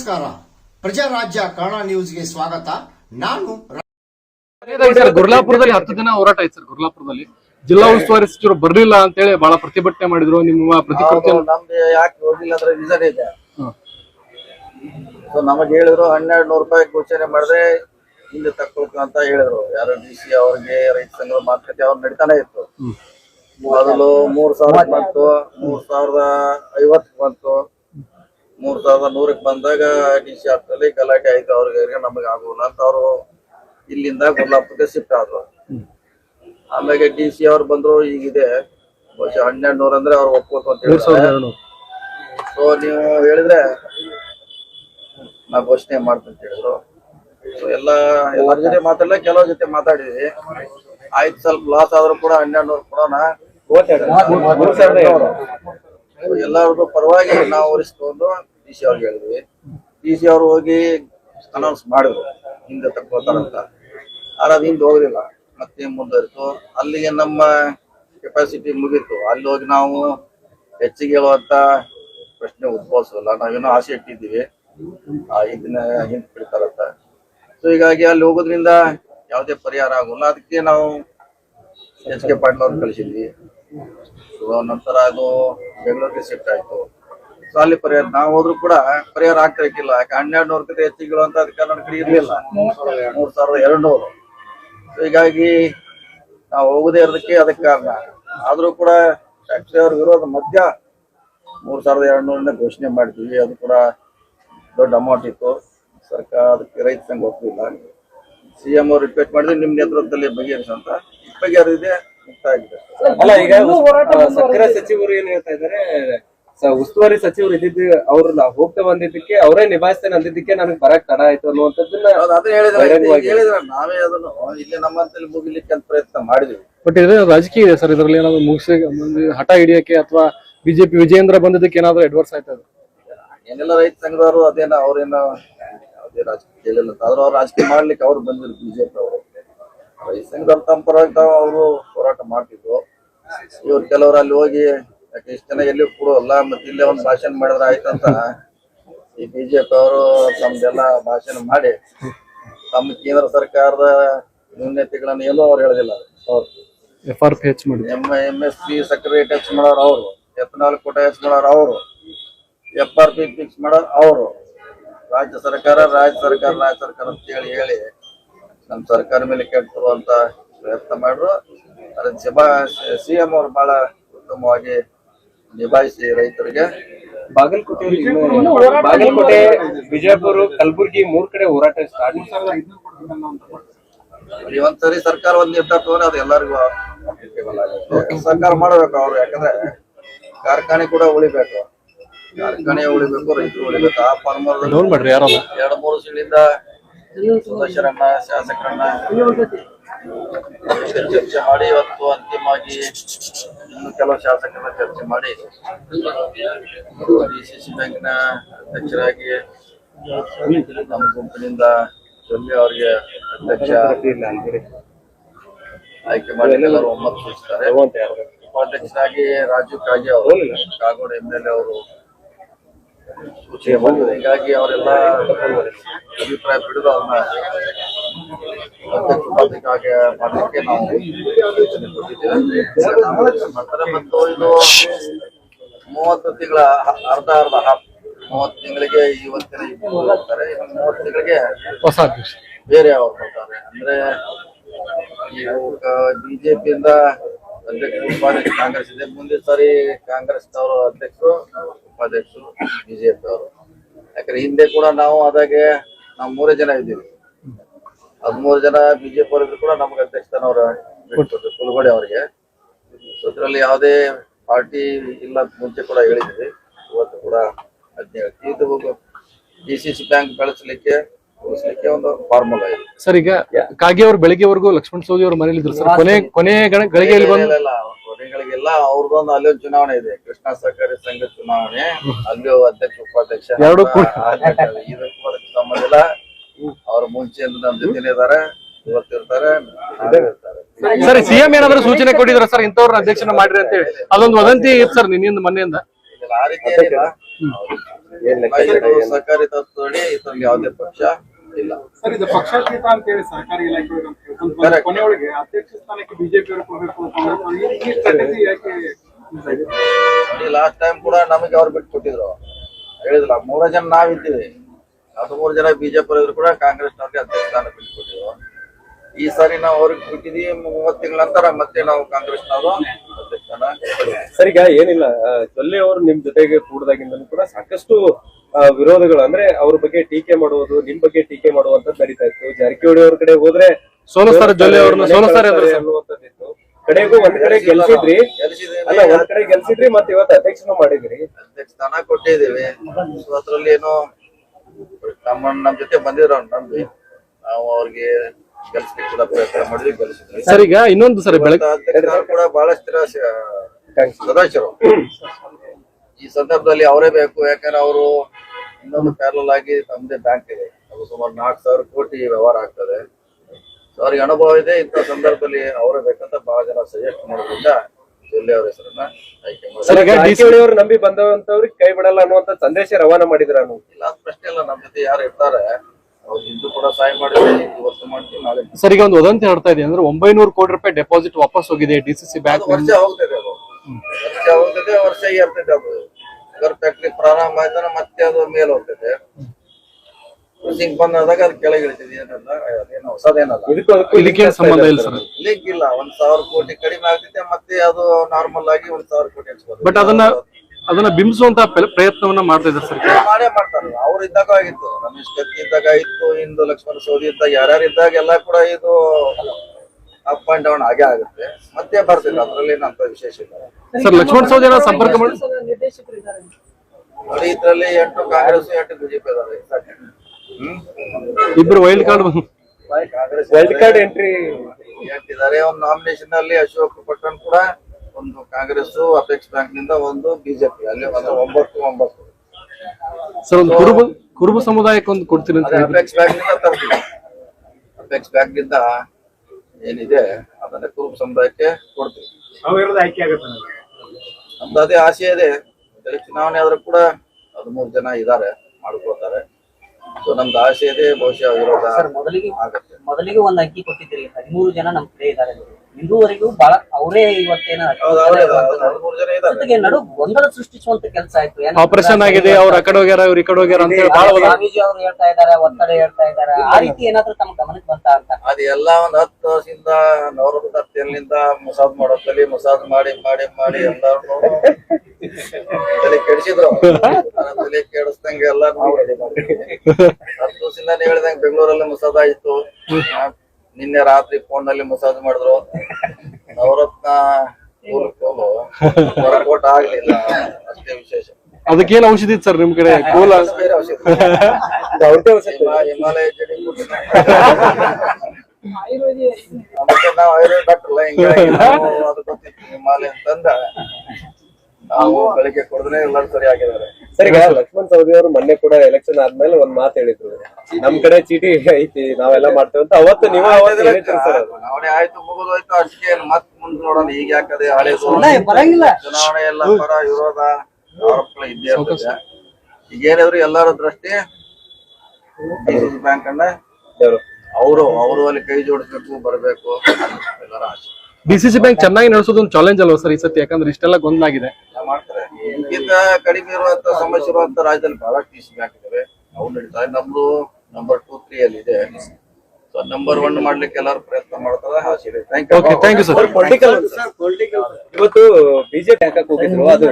ನಮಸ್ಕಾರ. ಪ್ರಜಾರಾಜ್ಯ ಕನ್ನಡ ನ್ಯೂಸ್ಗೆ ಸ್ವಾಗತ. ನಾನು ಸರ್ ಗುರ್ಲಾಪುರದಲ್ಲಿ ಹತ್ತು ದಿನ ಹೋರಾಟ ಆಯ್ತು ಸರ್ ಗುರ್ಲಾಪುರದಲ್ಲಿ. ಜಿಲ್ಲಾ ಉಸ್ತುವಾರಿ ಸಚಿವರು ಬರ್ಲಿಲ್ಲ ಅಂತ ಹೇಳಿ ಬಹಳ ಪ್ರತಿಭಟನೆ ಮಾಡಿದ್ರು ನಿಮ್ಮ ಪ್ರತಿಕೃತಿ ನಮ್ದು ಯಾಕೆ ಹೋಗಿಲ್ಲ ಅಂದ್ರೆ ರೀಸನ್ ಇದೆ. ಸೊ ನಮಗ್ ಹೇಳಿದ್ರು ಹನ್ನೆರಡು ನೂರು ರೂಪಾಯಿ ಘೋಷಣೆ ಮಾಡಿದ್ರೆ ಹಿಂದೆ ತಕ್ಕೊಳ್ತು ಅಂತ ಹೇಳಿದ್ರು. ಯಾರು ಡಿ ಸಿ ಅವ್ರಿಗೆ ರೈತ ಸಂಘದ ಮಾತುಕತೆ ಅವ್ರು ನಡೀತಾನೆ ಇತ್ತು. ಮೊದಲು ಮೂರ್ ಸಾವಿರ ಬಂತು ಮೂರ್ ಸಾವಿರದ ಐವತ್ತು ಬಂತು. ಮೂರ್ ಸಾವಿರದ ನೂರಕ್ಕೆ ಬಂದಾಗ ಡಿ ಸಿ ಆಫ್ಸಲ್ಲಿ ಗಲಾಟೆ ಆಯ್ತು. ಅವ್ರಿಗೆ ನಮಗೆ ಆಗೋಲ್ಲ ಅಂತ ಅವರು ಇಲ್ಲಿಂದ ಗುರ್ಲಾಪುರಕ್ಕೆ ಶಿಫ್ಟ್ ಆದ್ರು. ಆಮೇಲೆ ಡಿ ಸಿ ಅವ್ರು ಬಂದ್ರು ಈಗಿದೆ. ಬಹುಶಃ ಹನ್ನೆರಡು ನೂರ ಅಂದ್ರೆ ಅವ್ರು ಒಪ್ಕೋತು ಅಂತ ಸೊ ನೀವು ಹೇಳಿದ್ರೆ ನಾ ಘೋಷಣೆ ಮಾಡ್ತೀನಿ ಅಂತ ಹೇಳಿದ್ರು. ಸೊ ಎಲ್ಲ ಎಲ್ಲರ ಜೊತೆ ಮಾತಾಡಲ್ಲ ಕೆಲವ್ರ ಜೊತೆ ಮಾತಾಡಿದ್ವಿ. ಆಯ್ತು ಸ್ವಲ್ಪ ಲಾಸ್ ಆದ್ರೂ ಕೂಡ ಹನ್ನೆರಡು ನೂರು ಕೊಡೋಣ ಎಲ್ಲಾರ್ಗು ಎಲ್ಲರದು ಪರವಾಗಿ ನಾವು ಉಳಿಸ್ಕೊಂಡು ಡಿ ಸಿ ಅವ್ರಿಗೆ ಹೇಳಿದ್ವಿ. ಡಿ ಸಿ ಅವ್ರು ಹೋಗಿ ಅನೌನ್ಸ್ ಮಾಡಿದ್ರು, ಹಿಂದೆ ತಕ್ಕೋತಾರಂತ ಆದ್ರೆ ಅದು ಹಿಂದೆ ಹೋಗಲಿಲ್ಲ. ಮತ್ತೆ ಮುಂದುವರಿತು ಅಲ್ಲಿಗೆ ನಮ್ಮ ಕೆಪಾಸಿಟಿ ಮುಗೀತು. ಅಲ್ಲಿ ಹೋಗಿ ನಾವು ಹೆಚ್ಚಿಗೆ ಹೇಳುವಂತ ಪ್ರಶ್ನೆ ಉದ್ಭವಿಸಲ್ಲ ನಾವೇನೋ ಆಸೆ ಇಟ್ಟಿದ್ದೀವಿ. ಇದನ್ನ ಹಿಂದೆ ಬಿಡ್ತಾರಂತ ಸೊ ಹೀಗಾಗಿ ಅಲ್ಲಿ ಹೋಗೋದ್ರಿಂದ ಯಾವುದೇ ಪರಿಹಾರ ಆಗೋಲ್ಲ. ಅದಕ್ಕೆ ನಾವು ಎಚ್ ಕೆ ಪಾಟೀಲ್ ಅವ್ರನ್ನ ಕಳಿಸಿದ್ವಿ. ಸೊ ನಂತರ ಅದು ಬೆಂಗಳೂರಿಗೆ ಶಿಫ್ಟ್ ಆಯ್ತು. ಸೊ ಅಲ್ಲಿ ಪರಿಹಾರ, ನಾವು ಹೋದ್ರು ಕೂಡ ಪರಿಹಾರ ಆಗ್ತಿರಕ್ಕಿಲ್ಲ ಯಾಕೆ ಹನ್ನೆರಡು ನೂರು ಕಡೆ ಹೆಚ್ಚಿಗೆ ಅಂತ ಅದಕ್ಕೆ ನನ್ನ ಕಡೆ ಇರಲಿಲ್ಲ. ಮೂರ್ ಸಾವಿರದ ಎರಡು ನೂರು ಹೀಗಾಗಿ ನಾವು ಹೋಗದೇ ಇರೋದಕ್ಕೆ ಅದಕ್ಕೆ ಕಾರಣ. ಆದ್ರೂ ಕೂಡ ಟ್ಯಾಕ್ಸಿ ಅವ್ರ ವಿರೋಧ ಮಧ್ಯ ಮೂರ್ ಸಾವಿರದ ಎರಡು ನೂರನ್ನ ಘೋಷಣೆ ಮಾಡಿದ್ವಿ ಅದು ಕೂಡ ದೊಡ್ಡ ಅಮೌಂಟ್ ಇತ್ತು. ಸರ್ಕಾರ ಅದಕ್ಕೆ ರೈತ ಸಂಘ ಒಪ್ಪಲಿಲ್ಲ ಸಿ ಎಂ ಅವ್ರು ರಿಕ್ವೆಸ್ಟ್ ಮಾಡಿದ್ರೆ ನಿಮ್ಮ ನೇತೃತ್ವದಲ್ಲಿ ಬಗೆಹರಿಸ ಅಂತ. ಬಗೆಹರಿದೆ ಮುಕ್ತಾಯ ಆಗಿದೆ ಸಚಿವರು ಏನ್ ಹೇಳ್ತಾ ಇದಾರೆ ಸ- ಉಸ್ತುವಾರಿ ಸಚಿವರು ಇದ್ದಿದ್ದು ಅವ್ರನ್ನ ಹೋಗ್ತಾ ಬಂದಿದ್ದಕ್ಕೆ ಅವರೇ ನಿಭಾಯಿಸ್ತೇನೆ ಅಂದಿದ್ದಕ್ಕೆ ನನಗೆ ಬರಕ್ ತಡ ಆಯ್ತು ಅನ್ನುವಂಥದ್ದನ್ನ ಅದೇ ಹೇಳಿದ್ರೆ. ನಾವೇ ಅದನ್ನು ಇಲ್ಲಿ ನಮ್ಮಂತಲ್ಲಿ ಮುಗಿಲಿಕ್ಕೆ ಅಂತ ಪ್ರಯತ್ನ ಮಾಡಿದ್ವಿ. ಬಟ್ ಇದು ರಾಜಕೀಯ ಇದೆ ಸರ್ ಇದರಲ್ಲಿ ಏನಾದ್ರು ಮುಗಿಸಿ ಮುಂದೆ ಹಠ ಹಿಡಿಯಕ್ಕೆ ಅಥವಾ ಬಿಜೆಪಿ ವಿಜಯೇಂದ್ರ ಬಂದಿದ್ದಕ್ಕೆ ಏನಾದ್ರು ಅಡ್ವರ್ಸ್ ಆಯ್ತದ ಏನೆಲ್ಲ ರೈತ ಸಂಘದವರು ಅದೇನ ಅವ್ರೇನ ಯಾವುದೇ ರಾಜಕೀಯ ಆದ್ರೂ ಅವ್ರು ರಾಜಕೀಯ ಮಾಡ್ಲಿಕ್ಕೆ ಅವ್ರು ಬಂದಿದ್ರು ಬಿಜೆಪಿ ಅವರು. ರೈತ ಸಂಘದವ್ರು ತಮ್ಮ ಪರವಾಗಿ ತಾವು ಅವರು ಹೋರಾಟ ಮಾಡ್ತಿದ್ರು. ಇವ್ರು ಕೆಲವರು ಅಲ್ಲಿ ಹೋಗಿ ಯಾಕೆ ಇಷ್ಟ ಜನ ಎಲ್ಲಿ ಕೊಡೋಲ್ಲ ಮತ್ತೆ ಇಲ್ಲೇ ಒಂದು ಭಾಷಣ ಮಾಡಿದ್ರೆ ಆಯ್ತಂತ ಈ ಬಿಜೆಪಿ ಅವರು ತಮ್ದೆಲ್ಲ ಭಾಷಣ ಮಾಡಿ ತಮ್ಮ ಕೇಂದ್ರ ಸರ್ಕಾರದ ನ್ಯೂನತೆಗಳನ್ನ ಏನೂ ಅವ್ರು ಹೇಳೋದಿಲ್ಲ. ಅವ್ರು ಎಫ್ ಆರ್ ಪಿ ಹೆಚ್ಚು ಮಾಡಿ ಎಂ ಎಂ ಎಸ್ ಪಿ ಸಕ್ಕರೆ ರೇಟ್ ಹೆಚ್ಚು ಮಾಡೋರು ಅವರು ಎಥನಾಲ್ ಕೋಟ ಹೆಚ್ಚು ಮಾಡೋರು ಅವರು ಎಫ್ ಆರ್ ಪಿ ಫಿಕ್ಸ್ ಮಾಡೋರು ಅವರು. ರಾಜ್ಯ ಸರ್ಕಾರ ರಾಜ್ಯ ಸರ್ಕಾರ ರಾಜ್ಯ ಸರ್ಕಾರ ಅಂತ ಹೇಳಿ ಹೇಳಿ ನಮ್ಮ ಸರ್ಕಾರ ಮೇಲೆ ಕೆಟ್ಟಿರುವಂತ ಪ್ರಯತ್ನ ಮಾಡ್ರು. ಅದ್ರ ಸಿಬಾ ಸಿ ಎಂ ಅವರು ಬಹಳ ಉತ್ತಮವಾಗಿ ನಿಭಾಯಿಸಿ ರೈತರಿಗೆ. ಬಾಗಲಕೋಟೆ ಬಾಗಲಕೋಟೆ ಬಿಜಾಪುರ ಕಲಬುರ್ಗಿ ಮೂರ್ ಕಡೆ ಹೋರಾಟ ಒಂದ್ಸರಿ ಸರ್ಕಾರ ಒಂದ್ ನಿರ್ಧಾರ ತಗೊಂಡ್ರೆ ಅದು ಎಲ್ಲರಿಗೂ. ಸರ್ಕಾರ ಮಾಡಬೇಕು ಅವ್ರು ಯಾಕಂದ್ರೆ ಕಾರ್ಖಾನೆ ಕೂಡ ಉಳಿಬೇಕು. ಕಾರ್ಖಾನೆ ಉಳಿಬೇಕು ರೈತರು ಉಳಿಬೇಕು. ಆ ಫಾರ್ಮರ್ ಎರಡ್ ಮಾಡ್ರಿ ಯಾರಲ್ಲ ಎರಡು ಮೂರು ಸೀಳಿಂದ ಸದಸ್ಯರನ್ನ ಶಾಸಕರನ್ನ ಚರ್ಚೆ ಮಾಡಿ ಇವತ್ತು ಅಂತಿಮವಾಗಿ ಇನ್ನು ಕೆಲವು ಶಾಸಕರನ್ನ ಚರ್ಚೆ ಮಾಡಿ ಡಿ ಸಿ ಸಿ ಬ್ಯಾಂಕ್ನ ಅಧ್ಯಕ್ಷರಾಗಿ ನಮ್ಮ ಗುಂಪಿನಿಂದ ಜೊಲ್ಲೆ ಅವರಿಗೆ ಅಧ್ಯಕ್ಷ ಆಯ್ಕೆ ಮಾಡಿ ಎಲ್ಲರೂ ಒಮ್ಮತ್ತು ಸೂಚಿಸ್ತಾರೆ. ಉಪಾಧ್ಯಕ್ಷರಾಗಿ ರಾಜೀವ್ ಕಾಗೆ ಅವರು, ಕಾಗೋಡು ಎಂ ಎಲ್ ಎ ಅವರು ಸೂಚನೆ ಬಂದಿದೆ ಹೀಗಾಗಿ ಅವರೆಲ್ಲ ಅಭಿಪ್ರಾಯ ಬಿಡುದು ಅವ್ರನ್ನ ಅಧ್ಯಕ್ಷ ಮಾಡಲಿಕ್ಕೆ ನಾವು ಮತ್ತು ಇದು ಮೂವತ್ತು ತಿಂಗಳ ಅರ್ಧ ಅರ್ಧ ಹಾಫ್ ಮೂವತ್ತು ತಿಂಗಳಿಗೆ ಇವತ್ತಿನ ಇಬ್ಬರು ಮೂವತ್ತು ತಿಂಗಳಿಗೆ ಬೇರೆ ಅವ್ರು ಬರ್ತಾರೆ ಅಂದ್ರೆ ಬಿಜೆಪಿಯಿಂದ ಅಧ್ಯಕ್ಷರು ಉಪಾಧ್ಯಕ್ಷ ಕಾಂಗ್ರೆಸ್ ಇದೆ. ಮುಂದಿನ ಸಾರಿ ಕಾಂಗ್ರೆಸ್ ಕಾಂಗ್ರೆಸ್ನವರು ಅಧ್ಯಕ್ಷರು ಉಪಾಧ್ಯಕ್ಷರು ಬಿಜೆಪಿ ಅವರು ಯಾಕಂದ್ರೆ ಹಿಂದೆ ಕೂಡ ನಾವು ಅದಾಗೆ ನಾವು ಮೂರೇ ಜನ ಇದ್ದೀವಿ. ಹದಿಮೂರು ಜನ ಬಿಜೆಪಿ ಅವರಿದ್ರು ಕೂಡ ನಮ್ಗೆ ಅಧ್ಯಕ್ಷತನವ್ರ ಬಿಟ್ಕೊಟ್ರು ಕುಲಗೋಡೆ ಅವರಿಗೆ. ಸೊ ಇದ್ರಲ್ಲಿ ಯಾವುದೇ ಪಾರ್ಟಿ ಇಲ್ಲ ಅಂತ ಮುಂಚೆ ಕೂಡ ಹೇಳಿದ್ವಿ. ಇವತ್ತು ಕೂಡ ಅಜ್ಞೆ ಇದು ಡಿ ಸಿ ಸಿ ಬ್ಯಾಂಕ್ ಬೆಳೆಸಲಿಕ್ಕೆ ಉಳಿಸಲಿಕ್ಕೆ ಒಂದು ಫಾರ್ಮುಲಾ ಇದೆ. ಸರ್ ಈಗ ಕಾಗೆ ಅವ್ರು ಬೆಳಿಗ್ಗೆವರೆಗೂ ಲಕ್ಷ್ಮಣ್ ಸೋದಿ ಅವ್ರ ಮನೇಲಿ ಇದ್ರು. ಸರ್ ಕೊನೆ ಕೊನೆ ಗಳಿಗೆ ಇಲ್ಲ. ಕೊನೆಗಳಿಗೆಲ್ಲ ಅವ್ರದ್ದೊಂದು ಅಲ್ಲಿ ಒಂದು ಚುನಾವಣೆ ಇದೆ. ಕೃಷ್ಣ ಸಹಕಾರಿ ಸಂಘ ಚುನಾವಣೆ. ಅಲ್ಲಿ ಅಧ್ಯಕ್ಷ ಉಪಾಧ್ಯಕ್ಷ ಎರಡು ಕೂಡ. ಇದಕ್ಕೂ ಸಂಬಂಧ ಅವ್ರ ಮುಂಚೆ ನಮ್ ಜೊತೆ ಇದಾರೆ ಇವತ್ತಿರ್ತಾರೆ ನಾಳೆ ಇರ್ತಾರೆ. ಸರ್ ಸಿಎಂ ಏನಾದ್ರು ಸೂಚನೆ ಕೊಟ್ಟಿದ್ರ ಸರ್ ಇಂಥವ್ರ ಅಧ್ಯಕ್ಷನ ಮಾಡ್ರಿ ಅಂತ ಹೇಳಿ. ಅದೊಂದು ವದಂತಿ ಇತ್ತು ಸರ್ ನಿನ್ನಿಂದ ಮೊನ್ನೆಯಿಂದ ಇದೆಲ್ಲ ಆ ರೀತಿ ಏನಿಲ್ಲ. ಸರ್ಕಾರಿ ತತ್ವದಡಿ ಇದ್ರಲ್ಲಿ ಯಾವುದೇ ಪಕ್ಷ ಇಲ್ಲ. ಸರ್ ಇದು ಪಕ್ಷಾತೀತ ಅಂತ ಹೇಳಿ ಸರ್ಕಾರಿ ಇಲಾಖೆ ಅಂತ ಹೇಳ್ಕೊಂಡು Correct. ಕೊನೆಯೊಳಗೆ ಅಧ್ಯಕ್ಷ ಸ್ಥಾನಕ್ಕೆ ಬಿಜೆಪಿ ಅವರು ಕೊಡಬೇಕು ಕಾಂಗ್ರೆಸ್ ಅವ್ರು ಈ- ಈ ಸ್ಟ್ರಾಟಜಿ ಯಾಕೆ use ಆಗಿದೆ? ಲಾಸ್ಟ್ ಟೈಮ್ ಕೂಡ ನಮಗೆ ಅವ್ರು ಬಿಟ್ಟು ಕೊಟ್ಟಿದ್ರು. ಹೇಳಿದ್ರ ಮೂರ ಜನ ನಾವಿದ್ದೀವಿ. ಹದಿಮೂರು ಜನ ಬಿಜೆಪಿ ಇದ್ರು ಕೂಡ ಕಾಂಗ್ರೆಸ್ನವ್ರಿಗೆ ಅಧ್ಯಕ್ಷ ಸ್ಥಾನ ಬಿಟ್ಟು ಕೊಟ್ಟಿದ್ರು ಈ ಸಾರಿ ನಾವು ಅವ್ರಿಗೆ ಬಿಟ್ಟಿದೀವಿ ಮೂವತ್ತು ತಿಂಗಳ ನಂತರ ಮತ್ತೆ ನಾವು ಕಾಂಗ್ರೆಸ್ನವರು ಅಧ್ಯಕ್ಷ ಸರಿ ಕೊಟ್ಟಿದ್ದೀವಿ. ಸರ್ ಈಗ ಏನಿಲ್ಲ ಜೊಲ್ಲೆ ಅವರು ನಿಮ್ ಜೊತೆಗೆ ಕೂಡದಾಗಿಂದ ಕೂಡ ಸಾಕಷ್ಟು ವಿರೋಧಗಳು ಅಂದ್ರೆ ಅವ್ರ ಬಗ್ಗೆ ಟೀಕೆ ಮಾಡುವುದು ನಿಮ್ ಬಗ್ಗೆ ಟೀಕೆ ಮಾಡುವಂತ ನಡೀತಾ ಇತ್ತು. ಜಾರಕಿಹೊಳಿ ಅವ್ರ ಕಡೆ ಹೋದ್ರೆ ಸೋಲಿಸ್ತಾರೆ ಜೊಲ್ಲೆ ಅವ್ರನ್ನ ಸೋಲಸ್ತಾರ ಅನ್ನುವಂಥದ್ದಿತ್ತು ಕಡೆಗೂ ಒಂದ್ ಕಡೆ ಗೆಲ್ಸಿದ್ರಿ. ಅಲ್ಲ ಒಂದ್ ಕಡೆ ಗೆಲ್ಸಿದ್ರಿ ಮತ್ತೆ ಇವತ್ತು ಅಧ್ಯಕ್ಷನೂ ಮಾಡಿದ್ರಿ. ಅಧ್ಯಕ್ಷ ಸ್ಥಾನ ಕೊಟ್ಟಿದ್ದೀವಿ. ಸೊ ಅದ್ರಲ್ಲಿ ಏನು ನಮ್ಮ ನಮ್ ಜೊತೆ ಬಂದಿರೋ ನಂಬಿ. ನಾವು ಅವ್ರಿಗೆ ಗೆಲ್ಸ್ಲಿಕ್ಕೆ ಕೂಡ ಪ್ರಯತ್ನ ಮಾಡಿದ್ವಿ ಗೆಲ್ಸಿದ್ವಿ ಸರ್ ಈಗ ಇನ್ನೊಂದು ಸರಿ ಬೆಳಗ್ಗೆ ಕೂಡ ಬಹಳಷ್ಟು ಸದಸ್ಯರು. ಈ ಸಂದರ್ಭದಲ್ಲಿ ಅವರೇ ಬೇಕು ಯಾಕಂದ್ರೆ ಅವರು ಇನ್ನೊಂದು ಪ್ಯಾರಲ್ ಆಗಿ ತಮ್ಮದೇ ಬ್ಯಾಂಕ್ ಇದೆ. ಅದು ಸುಮಾರು ನಾಲ್ಕು ಸಾವಿರ ಕೋಟಿ ವ್ಯವಹಾರ ಆಗ್ತದೆ. ಸೊ ಅವ್ರಿಗೆ ಅನುಭವ ಇದೆ ಇಂಥ ಸಂದರ್ಭದಲ್ಲಿ ಅವರೇ ಬೇಕಂತ ಬಹಳ ಜನ ಸಜೆಸ್ಟ್ ಮಾಡೋದ್ರಿಂದ ಜಿಲ್ಲೆ ಅವರ ಹೆಸರನ್ನ ಆಯ್ಕೆ ಸರ್ ಈಗ ಡಿ ಅವ್ರು ನಂಬಿ ಬಂದವಂತವ್ರಿಗೆ ಕೈ ಬಿಡಲ್ಲ ಅನ್ನುವಂತ ಸಂದೇಶ ರವಾನ ಮಾಡಿದ್ರ ನೀವು ಇಲ್ಲ ಅಂತ ಪ್ರಶ್ನೆ ಇಲ್ಲ ನಮ್ ಜೊತೆ ಯಾರು ಇರ್ತಾರೆ ಅವ್ರು ಇಂದು ಕೂಡ ಸಹಾಯ ಮಾಡಿದ್ವಿ ಇವತ್ತು ಮಾಡ್ತೀವಿ ನಾಳೆ ಸರ್ ಈಗ ಒಂದು ವದಂತಿ ಹೇಳ್ತಾ ಇದೆ ಅಂದ್ರೆ ಒಂಬೈನೂರು ಕೋಟಿ ರೂಪಾಯಿ ಡೆಪಾಸಿಟ್ ವಾಪಸ್ ಹೋಗಿದೆ ಡಿ ಸಿ ಸಿ ಅದು ಬ್ಯಾಂಕ್ ವರ್ಷ ಹೋಗ್ತದೆ ಅದು. ವರ್ಷ ಹೋಗ್ತದೆ ವರ್ಷ ಏರ್ತದೆ ಅದು. ಶುಗರ್ ಫ್ಯಾಕ್ಟ್ರಿ ಪ್ರಾರಂಭ ಆಯ್ತಾರೆ ಮತ್ತೆ ಅದು ಮೇಲೆ ಹೋಗ್ತದೆ. ಕೃಷಿಗೆ ಬಂದಾದಾಗ ಅದು ಕೆಳಗೆ ಇಳಿತದೆ ಏನಲ್ಲ ಅದೇನು ಹೊಸದೇನಲ್ಲ. ಇದಕ್ಕೂ ಅದಕ್ಕೂ ಇದಕ್ಕೆ ಸಂಬಂಧ ಇಲ್ಲ ಸರ್. ಲಿಂಕ್ ಇಲ್ಲ ಒಂದ್ ಸಾವಿರ ಕೋಟಿ ಕಡಿಮೆ ಆಗ್ತೈತೆ ಮತ್ತೆ ಅದು ನಾರ್ಮಲ್ ಆಗಿ ಒಂದ್ ಸಾವಿರ ಕೋಟಿ ಹೆಚ್ಚಿಗೆ ಬಟ್ ಅದನ್ನ ಅದನ್ನ ಬಿಂಬಿಸುವಂತ ಪ್ರಯತ್ನವನ್ನ ಮಾಡ್ತಾ ಇದ್ದಾರೆ ಸರ್ ಮಾಡೇ ಮಾಡ್ತಾರೆ ಅವ್ರು ಇದ್ದಾಗ ಆಗಿತ್ತು. ರಮೇಶ್ ಕತ್ತಿ ಇದ್ದಾಗ ಇತ್ತು ಇಂದು ಲಕ್ಷ್ಮಣ ಸೋದಿ ಇದ್ದಾಗ ಯಾರ್ಯಾರು ಇದ್ದಾಗ ಎಲ್ಲಾ ಕೂಡ ಇದು ಅಪ್ ಅಂಡ್ ಡೌನ್ ಆಗೇ ಆಗುತ್ತೆ. ಮತ್ತೆ ಬರ್ತಿಲ್ಲ ಅದ್ರಲ್ಲಿ ಏನಂತ ವಿಶೇಷ ಇಲ್ಲ. ಸರ್ ಲಕ್ಷ್ಮಣ್ ಸೋದಿ ಏನೋ ಸಂಪರ್ಕ ಮಾಡಿ ನೋಡಿ ಇದ್ರಲ್ಲಿ ಎಂಟು ಕಾಂಗ್ರೆಸ್ ಎಂಟು ಬಿಜೆಪಿ ಹ್ಮ್ ಇಬ್ರು wild card Congress wild card entry ಎಂಟಿದ್ದಾರೆ ಒಂದು ನಾಮಿನೇಷನ್ ಅಲ್ಲಿ ಅಶೋಕ್ ಪಟ್ಟಣ್ ಕೂಡ ಒಂದು ಕಾಂಗ್ರೆಸ್ ಅಪೆಕ್ಸ್ ಬ್ಯಾಂಕ್ನಿಂದ ಒಂದು ಬಿಜೆಪಿ ಅಲ್ಲಿ ಒಂದು ಒಂಬತ್ತು ಒಂಬತ್ತು. ಸರ್ ಒಂದು ಕುರುಬ ಕುರುಬ ಸಮುದಾಯಕ್ಕೆ ಒಂದು ಕೊಡ್ತೀನಿ ಅಂತ ಅದೇ ಹೇಳಿದ್ರು. ಅಪೆಕ್ಸ್ ಬ್ಯಾಂಕ್ನಿಂದ ತರ್ತೀವಿ. ಅಪೆಕ್ಸ್ ಬ್ಯಾಂಕ್ನಿಂದ ಏನಿದೆ ಅದನ್ನ ಕುರುಬ ಸಮುದಾಯಕ್ಕೆ ಕೊಡ್ತೀವಿ. ಆಯ್ಕೆ ಆಗುತ್ತೆ ನನಗೆ. ನಮ್ದು ಅದೇ ಆಸೆ ಇದೆ. ಚುನಾವಣೆ ಆದ್ರೂ ಕೂಡ ಹದಿಮೂರು ಜನ ಇದ್ದಾರೆ ಮಾಡ್ಕೋತಾರೆ ಸೊ ನಮ್ದು ಆಸೆ ಇದೆ ಬಹುಶಃ ವಿರೋಧ ಸರ್ ಮೊದಲಿಗೆ ಆಗತ್ತೆ. ಮೊದಲಿಗೆ ಒಂದ್ ಅಂಕಿ ಕೊಟ್ಟಿದ್ರಿ ಹದಿಮೂರು ಜನ ನಮ್ ಕಡೆ ಇದ್ದಾರೆ. ಇಂದುವರೆಗೂ ಬಹಳ ಅವರೇ ಇವತ್ತೇನ ಹೌದು ಅವರೇ ಜನ ಇದ್ದಾರೆ. ಜೊತೆಗೆ ನಡು ಗೊಂದಲ ಸೃಷ್ಟಿಸುವಂತ ಕೆಲಸ ಆಯ್ತು. ಏನಂದ್ರೆ ಆಪರೇಷನ್ ಆಗಿದೆ ಅವ್ರ ಆ ಕಡೆ ಹೋಗ್ಯಾರ ಇವ್ರ ಈ ಕಡೆ ಹೋಗ್ಯಾರ ಅಂತ ಹೇಳಿ ಬಹಳ ಸ್ವಾಮೀಜಿ ಅವರು ಹೇಳ್ತಾ ಇದಾರೆ ಒತ್ತಡ ಹೇಳ್ತಾ ಇದಾರೆ ಆ ರೀತಿ ಏನಾದ್ರೂ ತಮ್ಮ ಗಮನಕ್ಕೆ ಬಂತಾ ಅಂತ? ಅದೆಲ್ಲ ಎಲ್ಲ ಒಂದ್ ಹತ್ತು ವರ್ಷದಿಂದ ನವರತ್ನ ಹತ್ತಿರಲಿಂದ ಮುಸಾದ್ ಮಾಡೋದಲ್ಲಿ ಮುಸಾದ್ ಮಾಡಿ ಮಾಡಿ ಮಾಡಿ ಎಲ್ಲಾರು ತಲೆ ಕೆಡಿಸಿದ್ರು ತಲೆ ಕೆಡಿಸ್ದಂಗೆ ಎಲ್ಲ ನಾವು. ಹತ್ತು ದಿವಸದಿಂದ ಹೇಳ್ದಂಗೆ ಬೆಂಗಳೂರಲ್ಲಿ ಮುಸಾದ ಆಯ್ತು. ನಿನ್ನೆ ರಾತ್ರಿ ಫೋನ್ನಲ್ಲಿ ಮುಸಾದ್ ಮಾಡಿದ್ರು. ನವರತ್ನ ವರ್ಕೌಟ್ ಆಗ್ಲಿಲ್ಲ. ಅಷ್ಟೇ ವಿಶೇಷ. ಅದಕ್ಕೇನ್ ಔಷಧಿ ಇತ್ತು ಸರ್ ನಿಮ್ ಕಡೆ? ಕೋಲ? ಹಿಮಾಲಯ ಜಡಿ ನಾವು ಆಯುರ್ವೇದ ಡಾಕ್ಟರ್ ನಾವು ಅದು ಗೊತ್ತಿತ್ತು ಹಿಮಾಲಯ ಅಂತಂದ. ನಾವು ಬೆಳಿಗ್ಗೆ ಕೊಡಿದ್ರೆ ಎಲ್ಲರೂ ಸರಿ ಆಗಿದ್ದಾರೆ. ಸರ್ ಈಗ ಲಕ್ಷ್ಮಣ್ ಸವದಿ ಅವರು ಮೊನ್ನೆ ಕೂಡ ಎಲೆಕ್ಷನ್ ಆದ್ಮೇಲೆ ಒಂದ್ ಮಾತು ಹೇಳಿದ್ರು. ನಮ್ ಕಡೆ ಚೀಟಿ ಐತಿ ನಾವೆಲ್ಲ ಮಾಡ್ತೇವೆ ಅಂತ ಅವತ್ತು ನೀವು ಅವತ್ತು ಹೇಳಿದ್ರಿ ಸರ್. ಚುನಾವಣೆ ಆಯ್ತು ಮುಗಿದೋಯ್ತು ಅಷ್ಟೇ ಮತ್ ಮುಂದ್ ನೋಡೋಣ ಈಗ ಯಾಕದೆ ಬರಂಗಿಲ್ಲ. ಚುನಾವಣೆ ಎಲ್ಲ ಪರ ವಿರೋಧ ಆರೋಪಗಳು ಇದ್ದೇ ಇರ್ತದೆ. ಈಗ ಏನಿದ್ರು ಎಲ್ಲರ ದೃಷ್ಟಿ? ಬ್ಯಾಂಕ್ ಅನ್ನ. ಅವರು ಅವರು ಅಲ್ಲಿ ಕೈ ಜೋಡಿಸ್ಬೇಕು ಬರಬೇಕು ಎಲ್ಲರ ಆಸೆ. ಡಿ ಸಿ ಸಿ ಬ್ಯಾಂಕ್ ಚೆನ್ನಾಗಿ ನಡೆಸೋದು ಒಂದು ಚಾಲೆಂಜ್ ಅಲ್ವಾ ಸರ್ ಈ ಸತಿ? ಯಾಕಂದ್ರೆ ಇಷ್ಟೆಲ್ಲ ಗೊಂದಲ ಆಗಿದೆ ಇದಕ್ಕಿಂತ ಕಡಿಮೆ ಇರುವಂತ ಸಮಸ್ಯೆ ಇರುವಂತ ರಾಜ್ಯದಲ್ಲಿ ಬಹಳಷ್ಟು ಇಶ್ಯೂ ಬ್ಯಾಂಕ್ ಇದಾವೆ. ಅವು ನಡೀತಾರೆ ನಮ್ದು ನಂಬರ್ ಟೂ ತ್ರೀ ಅಲ್ಲಿ ಇದೆ. ಸೊ ನಂಬರ್ ಒನ್ ಮಾಡ್ಲಿಕ್ಕೆ ಎಲ್ಲರೂ ಪ್ರಯತ್ನ ಮಾಡ್ತಾರೆ. ಆಸೆ ಇದೆ thank okay thank you sir political ಇವತ್ತು ಬಿಜೆಪಿ ಹಾಕಕ್ ಹೋಗಿದ್ರು. ಅದು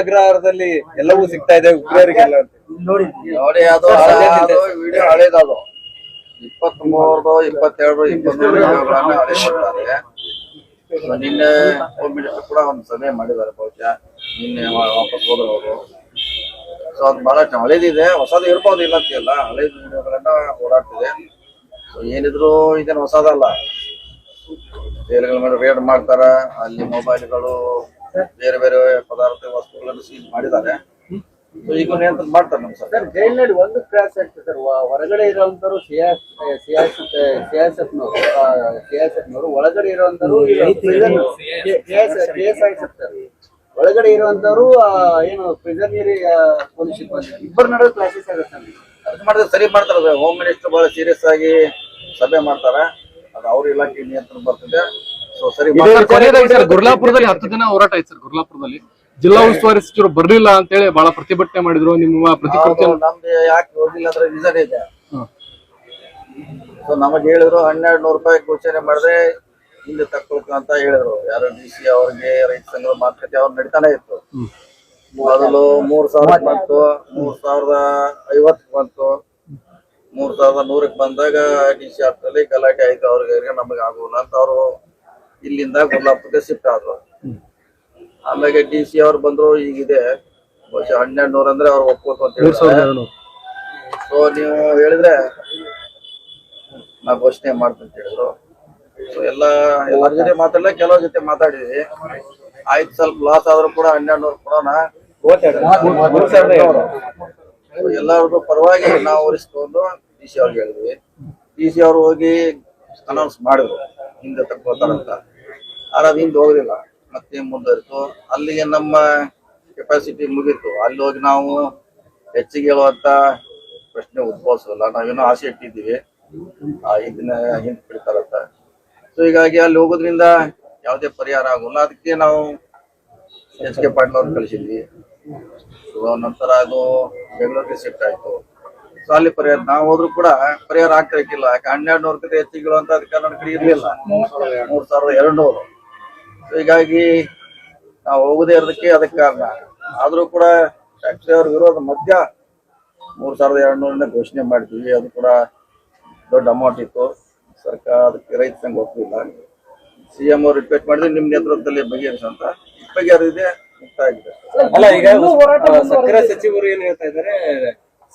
ಅಗ್ರಹಾರದಲ್ಲಿ ಎಲ್ಲವೂ ಸಿಗ್ತಾ ಇದೆ ಉಗ್ರರಿಗೆಲ್ಲ ಅಂತ. ನೋಡಿ ಅದು ಹಳೇದದು. ಇಪ್ಪತ್ತ್ ಮೂರು ಇಪ್ಪತ್ತೆರಡು ಇಪ್ಪತ್ಮೂರು So, ನಿನ್ನೆ ಹೋಮ್ ಮಿನಿಸ್ಟರ್ ಕೂಡ ಒಂದು ಸಭೆ ಮಾಡಿದ್ದಾರೆ ಬಹುಶಃ. ನಿನ್ನೆ ವಾಪಸ್ ಹೋದ್ರು ಅವರು ಸೊ ಅದು ಬಹಳ ಹಳೇದಿದೆ. ಹೊಸದು ಇರ್ಬೋದು ಇಲ್ಲ ಅಂತಿಲ್ಲ ಹಳೇದ ವಿಡಿಯೋಗಳನ್ನ ಓಡಾಡ್ತಿದೆ. ಸೊ ಏನಿದ್ರು ಇದೇನು ಹೊಸದಲ್ಲ. ಜೈಲುಗಳ ಮೇಲೆ ರೇಡ್ ಮಾಡ್ತಾರ ಅಲ್ಲಿ ಮೊಬೈಲ್ಗಳು ಬೇರೆ ಬೇರೆ ಪದಾರ್ಥ ವಸ್ತುಗಳನ್ನು ಸೀಲ್ ಮಾಡಿದ್ದಾರೆ. ಈಗ ನಿಯಂತ್ರಣ ಮಾಡ್ತಾರೆ ನಮ್ಮ ಸರ್ಕಾರ ಜೈಲಿನಲ್ಲಿ ಒಂದು ಕ್ರಾಸ್ ಆಗ್ತದೆ ಸರ್. ಹೊರಗಡೆ ಇರುವಂತರು ಸಿಯಾಸತ್ನವರು ಸಿಯಾಸತ್ನವರು ಒಳಗಡೆ ಇರುವಂತರು ಕೇಸ್ ಆಗಿರ್ತಾರೆ. ಒಳಗಡೆ ಇರುವಂತವ್ರು ಏನು ಏನು ಪ್ರಿಸನರಿ ಪೊಲೀಸ್ ಇಬ್ಬರ ನಡುವೆ ಕ್ಲಾಸಸ್ ಆಗುತ್ತೆ ಅದು ಮಾಡಿದ್ರೆ ಸರಿ ಮಾಡ್ತಾರೆ ಹೋಮ್ ಮಿನಿಸ್ಟರ್ ಬಹಳ ಸೀರಿಯಸ್ ಆಗಿ ಸಭೆ ಮಾಡ್ತಾರೆ. ಅದು ಅವ್ರ ಇಲಾಖೆ ನಿಯಂತ್ರಣ ಬರ್ತದೆ. ಸೊ ಸರಿ ಸರ್. ಸರ್ ಗುರ್ಲಾಪುರದಲ್ಲಿ ಹತ್ತು ದಿನ ಹೋರಾಟ ಆಯ್ತು ಸರ್ ಗುರ್ಲಾಪುರದಲ್ಲಿ. ಜಿಲ್ಲಾ ಉಸ್ತುವಾರಿ ಸಚಿವರು ಬರ್ಲಿಲ್ಲ ಅಂತ ಹೇಳಿ ಬಹಳ ಪ್ರತಿಭಟನೆ ಮಾಡಿದ್ರು. ನಿಮ್ಮ ಪ್ರತಿಕ್ರಿಯೆ ನಮ್ದು ಯಾಕೆ ಹೋಗಿಲ್ಲ ಅಂದ್ರೆ ರೀಸನ್ ಇದೆ. ಸೊ ನಮಗೆ ಹೇಳಿದ್ರು ಹನ್ನೆರಡು ನೂರು ರೂಪಾಯಿ ಘೋಷಣೆ ಮಾಡಿದ್ರೆ ಇಲ್ಲಿ ತಕ್ಕೊಳ್ಕ ಅಂತ ಹೇಳಿದ್ರು. ಯಾರು ಡಿ ಸಿ ಅವ್ರಿಗೆ ರೈತ ಸಂಘದ ಮಾತುಕತೆ ಅವ್ರು ನಡೀತಾನೆ ಇತ್ತು. ಮೊದಲು ಮೂರ್ ಸಾವಿರ ಬಂತು ಮೂರ್ ಸಾವಿರದ ಐವತ್ತು ಬಂತು. ಮೂರ್ ಸಾವಿರದ ನೂರಕ್ಕೆ ಬಂದಾಗ ಡಿ ಸಿ ಆಫ್ಸಲ್ಲಿ ಗಲಾಟೆ ಆಯ್ತು. ಅವ್ರಿಗೆ ನಮಗೆ ಆಗೋಲ್ಲ ಅಂತ ಅವರು ಇಲ್ಲಿಂದ ಗುಲ್ಲಾಪುರಕ್ಕೆ ಶಿಫ್ಟ್ ಆದ್ರು. ಆಮೇಲೆ ಡಿ ಸಿ ಅವ್ರು ಬಂದ್ರು ಈಗಿದೆ. ಬಹುಶಃ ಹನ್ನೆರಡು ನೂರ ಅಂದ್ರೆ ಅವ್ರು ಒಪ್ಕೋತು ಅಂತ ಮೂರ್ ಹೇಳಿದ್ರೆ ಸೊ ನೀವು ಹೇಳಿದ್ರೆ ನಾ ಘೋಷಣೆ ಮಾಡ್ತೀನಿ ಅಂತ ಹೇಳಿದ್ರು. ಸೊ ಎಲ್ಲ ಎಲ್ಲರ ಜೊತೆ ಮಾತಾಡಲ್ಲ ಕೆಲವ್ರ ಜೊತೆ ಮಾತಾಡಿದ್ವಿ. ಆಯ್ತು ಸ್ವಲ್ಪ ಲಾಸ್ ಆದ್ರೂ ಕೂಡ ಹನ್ನೆರಡು ನೂರು ಕೊಡೋಣ ಎಲ್ಲರಿಗೂ ಪರವಾಗಿ ನಾವು ಉರಿಸ್ಕೊಂಡು ಡಿ ಸಿ ಅವ್ರಿಗೆ ಹೇಳಿದ್ವಿ. ಡಿ ಸಿ ಅವ್ರು ಹೋಗಿ ಅನೌನ್ಸ್ ಮಾಡಿದ್ರು ಹಿಂದೆ ತಕ್ಕೋತಾರಂತ ಆದ್ರೆ ಅದು ಹಿಂದೆ ಹೋಗುದಿಲ್ಲ ಮತ್ತೆ ಮುಂದುವರಿತು. ಅಲ್ಲಿಗೆ ನಮ್ಮ ಕೆಪಾಸಿಟಿ ಮುಗೀತು. ಅಲ್ಲಿ ಹೋಗಿ ನಾವು ಹೆಚ್ಚಿಗೆ ಹೇಳುವಂತ ಪ್ರಶ್ನೆ ಉದ್ಭವಿಸಲ್ಲ. ನಾವೇನೋ ಆಸೆ ಇಟ್ಟಿದ್ದೀವಿ. ಇದನ್ನ ಹಿಂದೆ ಬಿಡ್ತಾರಂತ. ಸೊ ಹೀಗಾಗಿ ಅಲ್ಲಿ ಹೋಗೋದ್ರಿಂದ ಯಾವುದೇ ಪರಿಹಾರ ಆಗೋಲ್ಲ. ಅದಕ್ಕೆ ನಾವು ಎಚ್ ಕೆ ಪಾಟೀಲ್ ಅವ್ರನ್ನ ಕಳಿಸಿದ್ವಿ. ಸೊ ನಂತರ ಅದು ಬೆಂಗಳೂರಿಗೆ ಶಿಫ್ಟ್ ಆಯ್ತು. ಸೊ ಅಲ್ಲಿ ಪರಿಹಾರ, ನಾವು ಹೋದ್ರು ಕೂಡ ಪರಿಹಾರ ಆಗ್ತಾ ಯಾಕ ಹನ್ನೆರಡು ನೂರು ಕಡೆ ಹೆಚ್ಚಿಗೆ ಅಂತ ಅದಕ್ಕೆ ನನ್ನ ಕಡೆ ಇರಲಿಲ್ಲ. ಮೂರ್ ಸಾವಿರದ ಎರಡು ನೂರು ಸೊ ಹೀಗಾಗಿ ನಾವು ಹೋಗದೇ ಇರೋದಕ್ಕೆ ಅದಕ್ಕೆ ಕಾರಣ. ಆದ್ರೂ ಕೂಡ ಟ್ಯಾಕ್ಸಿ ಅವ್ರ ವಿರೋಧ ಮಧ್ಯ ಮೂರ್ ಸಾವಿರದ ಎರಡು ನೂರನ್ನ ಘೋಷಣೆ ಮಾಡಿದ್ವಿ. ಅದು ಕೂಡ ದೊಡ್ಡ ಅಮೌಂಟ್ ಇತ್ತು. ಸರ್ಕಾರ ಅದಕ್ಕೆ ರೈತ ಸಂಘ ಒಪ್ಪಲಿಲ್ಲ ಸಿ ಎಂ ಅವ್ರು ರಿಕ್ವೆಸ್ಟ್ ಮಾಡಿದ್ರೆ ನಿಮ್ಮ ನೇತೃತ್ವದಲ್ಲಿ ಬಗೆಹರಿಸ ಅಂತ. ಬಗೆಹರಿದೆ ಮುಕ್ತಾಯ ಆಗಿದೆ. ಅಲ್ಲ ಈಗ ಸಕ್ಕರೆ ಸಚಿವರು ಏನ್ ಹೇಳ್ತಾ ಇದಾರೆ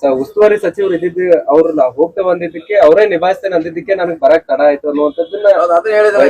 ಸ- ಉಸ್ತುವಾರಿ ಸಚಿವರು ಇದ್ದಿದ್ದು ಅವ್ರನ್ನ ನಾವು ಹೋಗ್ತಾ ಬಂದಿದ್ದಕ್ಕೆ ಅವರೇ ನಿಭಾಯಿಸ್ತೇನೆ ಅಂದಿದ್ದಕ್ಕೆ ನನಗೆ ಬರಕ್ ತಡ ಆಯ್ತು ಅನ್ನುವಂಥದ್ದನ್ನ ಅದನ್ನ ಹೇಳಿದ್ರೆ